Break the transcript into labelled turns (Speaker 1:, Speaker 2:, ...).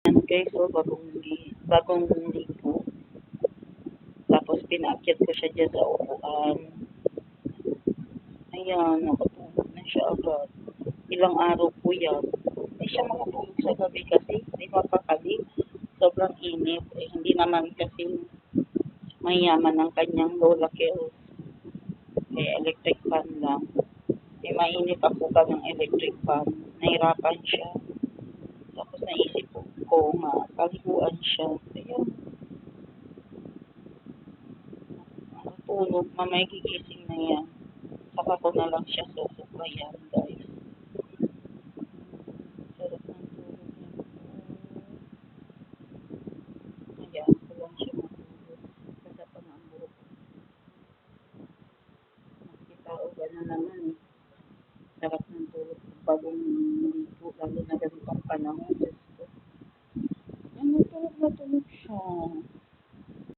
Speaker 1: Guys, so bagong, bagong ligo. Tapos pinaakyat ko siya dyan sa upuan. Ayan, nakatulog na siya agad. Ilang araw po yan. Hindi siya makatulog sa gabi kasi hindi mapakali. Sobrang init. Eh, hindi naman kasi mayaman ang kanyang lola kills. Eh, electric fan lang. Eh, mainit ako ng electric fan. Nahirapan siya. Tapos naisip ko nga, paliguan siya. Ayun. Nakatulog, mamay gigising na yan. Saka ko na lang siya susubayan, guys. Sarap ng tulog niya. Hayaan ko lang siya matulog. Kada pa gano'n naman eh. Sarap ng tulog bagong ligo, lalo na ganitong panahon.